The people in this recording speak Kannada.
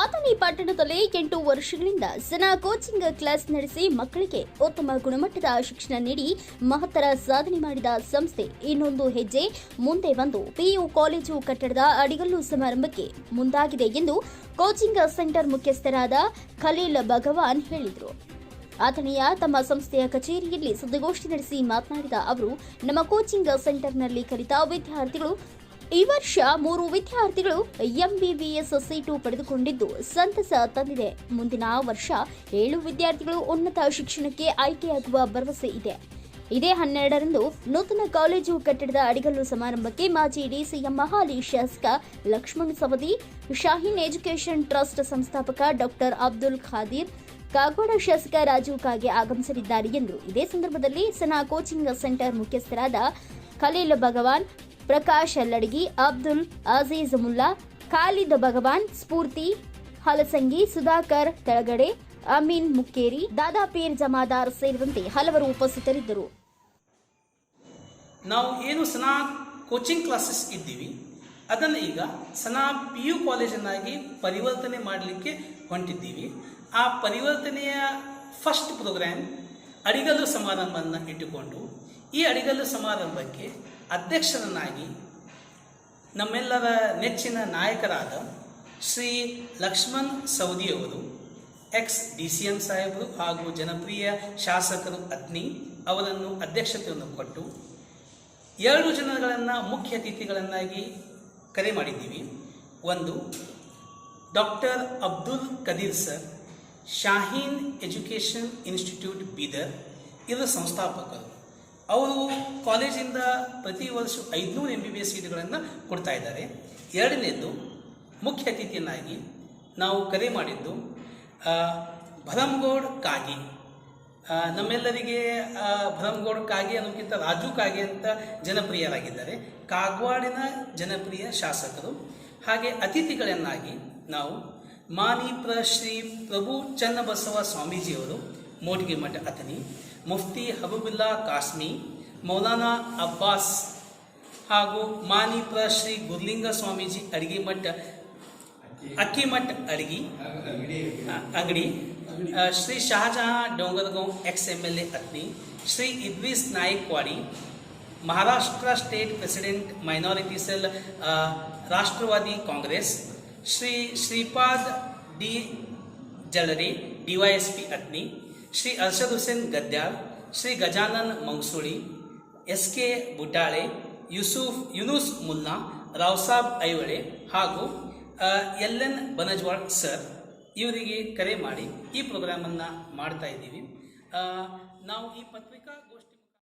ಆತನಿ ಪಟ್ಟಣದಲ್ಲಿ ಎಂಟು ವರ್ಷಗಳಿಂದ ಜನ ಕೋಚಿಂಗ್ ಕ್ಲಾಸ್ ನಡೆಸಿ ಮಕ್ಕಳಿಗೆ ಉತ್ತಮ ಗುಣಮಟ್ಟದ ಶಿಕ್ಷಣ ನೀಡಿ ಮಹತ್ತರ ಸಾಧನೆ ಮಾಡಿದ ಸಂಸ್ಥೆ. ಇನ್ನೊಂದು ಹೆಜ್ಜೆ ಮುಂದೆ ಬಂದು ಪಿಯು ಕಾಲೇಜು ಕಟ್ಟಡದ ಅಡಿಗಲ್ಲು ಸಮಾರಂಭಕ್ಕೆ ಮುಂದಾಗಿದೆ ಎಂದು ಕೋಚಿಂಗ್ ಸೆಂಟರ್ ಮುಖ್ಯಸ್ಥರಾದ ಖಲೀಲ್ ಭಗವಾನ್ ಹೇಳಿದರು. ಆತನಿಯ ತಮ್ಮ ಸಂಸ್ಥೆಯ ಕಚೇರಿಯಲ್ಲಿ ಸುದ್ದಿಗೋಷ್ಠಿ ನಡೆಸಿ ಮಾತನಾಡಿದ ಅವರು, ನಮ್ಮ ಕೋಚಿಂಗ್ ಸೆಂಟರ್ನಲ್ಲಿ ಕಲಿತ ವಿದ್ಯಾರ್ಥಿಗಳು ಈ ವರ್ಷ ಮೂರು ವಿದ್ಯಾರ್ಥಿಗಳು ಎಂಬಿಬಿಎಸ್ ಸೀಟು ಪಡೆದುಕೊಂಡಿದ್ದು ಸಂತಸ ತಂದಿದೆ. ಮುಂದಿನ ವರ್ಷ ಏಳು ವಿದ್ಯಾರ್ಥಿಗಳು ಉನ್ನತ ಶಿಕ್ಷಣಕ್ಕೆ ಆಯ್ಕೆಯಾಗುವ ಭರವಸೆ ಇದೆ. ಇದೇ ಹನ್ನೆರಡರಂದು ನೂತನ ಕಾಲೇಜು ಕಟ್ಟಡದ ಅಡಿಗಲ್ಲು ಸಮಾರಂಭಕ್ಕೆ ಮಾಜಿ ಡಿಸಿಎಂ ಮಹಾಲಿ ಶಾಸಕ ಲಕ್ಷ್ಮಣ್ ಸವದಿ, ಶಾಹೀನ್ ಎಜುಕೇಷನ್ ಟ್ರಸ್ಟ್ ಸಂಸ್ಥಾಪಕ ಡಾಕ್ಟರ್ ಅಬ್ದುಲ್ ಖಾದೀರ್, ಕಾಗೋಡ ಶಾಸಕ ರಾಜು ಕಾಗೆ ಆಗಮಿಸಲಿದ್ದಾರೆ ಎಂದು ಇದೇ ಸಂದರ್ಭದಲ್ಲಿ ಸನಾ ಕೋಚಿಂಗ್ ಸೆಂಟರ್ ಮುಖ್ಯಸ್ಥರಾದ ಖಲೀಲ್ ಭಗವಾನ್ ಪ್ರಕಾಶ್ ಅಲ್ಲಡಗಿ ಅಬ್ದುಲ್ ಅಜೀಜ್ ಮುಲ್ಲಾ, ಖಾಲಿದ್ ಭಗವಾನ್, ಸ್ಫೂರ್ತಿ, ಹಲಸಂಗಿ, ಸುಧಾಕರ್ ತಳಗಡೆ ಅಮೀನ್ ಮುಕ್ಕೇರಿ ದಾದಾಪೀರ್ ಜಮಾದಾರ್ ಸೇರಿದಂತೆ ಹಲವರು ಉಪಸ್ಥಿತರಿದ್ದರು. ನಾವು ಏನು ಸನಾ ಕೋಚಿಂಗ್ ಕ್ಲಾಸಸ್ ಇದ್ದೀವಿ, ಅದನ್ನು ಈಗ ಸನಾ ಪಿ ಯು ಕಾಲೇಜನ್ನಾಗಿ ಪರಿವರ್ತನೆ ಮಾಡಲಿಕ್ಕೆ ಹೊಂಟಿದ್ದೀವಿ. ಆ ಪರಿವರ್ತನೆಯ ಫಸ್ಟ್ ಪ್ರೋಗ್ರಾಮ್ ಅಡಿಗಲ್ಲು ಸಮಾರಂಭವನ್ನು ಇಟ್ಟುಕೊಂಡು, ಈ ಅಡಿಗಲ್ಲು ಸಮಾರಂಭಕ್ಕೆ ಅಧ್ಯಕ್ಷರನ್ನಾಗಿ ನಮ್ಮೆಲ್ಲರ ನೆಚ್ಚಿನ ನಾಯಕರಾದ ಶ್ರೀ ಲಕ್ಷ್ಮಣ್ ಸೌದಿಯವರು ಎಕ್ಸ್ ಡಿ ಸಿ ಎಂ ಸಾಹೇಬರು ಹಾಗೂ ಜನಪ್ರಿಯ ಶಾಸಕರು ಅಗ್ನಿ ಅವರನ್ನು ಅಧ್ಯಕ್ಷತೆಯನ್ನು ಕೊಟ್ಟು ಎರಡು ಜನಗಳನ್ನು ಮುಖ್ಯ ಅತಿಥಿಗಳನ್ನಾಗಿ ಕರೆ ಮಾಡಿದ್ದೀವಿ. ಒಂದು, doctor Abdul Kadeer sir, Shaheen education institute Bidar ಇದರ ಸಂಸ್ಥಾಪಕರು. ಅವರು ಕಾಲೇಜಿಂದ ಪ್ರತಿ ವರ್ಷ ಐದುನೂರು ಎಂ ಬಿ ಬಿ ಎಸ್ ಸೀಟುಗಳನ್ನು ಕೊಡ್ತಾ ಇದ್ದಾರೆ. ಎರಡನೇದು ಮುಖ್ಯ ಅತಿಥಿಯನ್ನಾಗಿ ನಾವು ಕರೆ ಮಾಡಿದ್ದು ಭರಮ್ಗೌಡ್ ಕಾಗಿ. ನಮ್ಮೆಲ್ಲರಿಗೆ ಕಾಗಿ ಕಾಗೆ ಅನ್ನೋಕ್ಕಿಂತ ರಾಜು ಕಾಗೆ ಅಂತ ಜನಪ್ರಿಯರಾಗಿದ್ದಾರೆ. ಕಾಗವಾಡಿನ ಜನಪ್ರಿಯ ಶಾಸಕರು. ಹಾಗೆ ಅತಿಥಿಗಳನ್ನಾಗಿ ನಾವು ಮಾನಿಪ್ರ ಶ್ರೀ ಪ್ರಭು ಚನ್ನಬಸವ ಸ್ವಾಮೀಜಿಯವರು ಮೋಟಿಗೆ ಮಠ ಅತನಿ ಮುಫ್ತಿ ಹಬೀಬುಲ್ಲಾ ಕಾಸ್ಮಿ ಮೌಲಾನಾ ಅಬ್ಬಾಸ್ ಹಾಗೂ ಮಾನೀಪ್ರ ಶ್ರೀ ಗುರ್ಲಿಂಗ ಸ್ವಾಮೀಜಿ ಅಡಿಗೆ ಮಠ ಅಕ್ಕಿಮಠ್ ಅಡಿಗಿ ಆ, ಅಂಗಡಿ ಆ, Shri Shahjahan Dongargaon ex M L A Athni Shri Idris Naikwadi Maharashtra state president minority cell ಆ, ರಾಷ್ಟ್ರವಾದಿ Congress Shri Shripad D ಜಲರಿ DYSP ಅತ್ನಿ Shri Arshad Hussain Gadyal, Shri Gajanan Mangsuli S K Butale, Yusuf Yunus Mulla Raosaheb Aivale ಹಾಗೂ ಎಲ್ ಎನ್ ಬನಜ್ವಾಳ್ ಸರ್ ಇವರಿಗೆ ಕರೆ ಮಾಡಿ ಈ ಪ್ರೋಗ್ರಾಮನ್ನು ಮಾಡ್ತಾ ಇದ್ದೀವಿ. ನಾವು ಈ ಪತ್ರಿಕಾಗೋಷ್ಠಿ